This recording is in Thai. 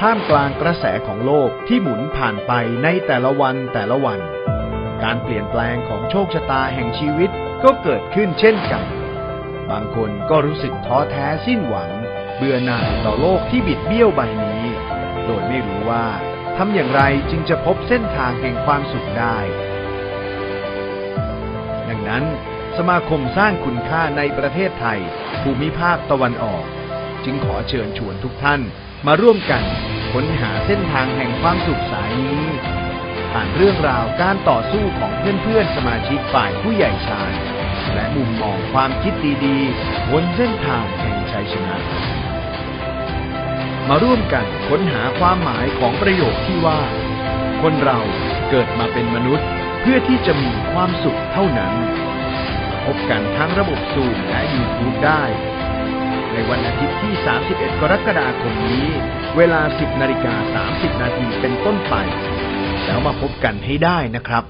ท่ามกลางกระแสของโลกที่หมุนผ่านไปในแต่ละวันแต่ละวัน การเปลี่ยนแปลงของโชคชะตาแห่งชีวิตก็เกิดขึ้นเช่นกัน บางคนก็รู้สึกท้อแท้สิ้นหวัง เบื่อหน่ายต่อโลกที่บิดเบี้ยวใบนี้ โดยไม่รู้ว่าทำอย่างไรจึงจะพบเส้นทางแห่งความสุขได้ ดังนั้นสมาคมสร้างคุณค่าในประเทศไทย ภูมิภาคตะวันออก จึงขอเชิญชวนทุกท่าน มาร่วมกันค้นหาเส้นทางแห่งความสุขสายนี้ ผ่านเรื่องราวการต่อสู้ของเพื่อนๆสมาชิกฝ่ายผู้ใหญ่ชาย และมุมมองความคิดดีๆบนเส้นทางแห่งชัยชนะ มาร่วมกันค้นหาความหมายของประโยคที่ว่า คนเราเกิดมาเป็นมนุษย์เพื่อที่จะมีความสุขเท่านั้น พบกันทั้งระบบซูมและ YouTube ได้ ในวันอาทิตย์ที่ 31 กรกฎาคมนี้ เวลา 10นาฬิกา30 นาทีเป็นต้นไป แล้วมาพบกันให้ได้นะครับ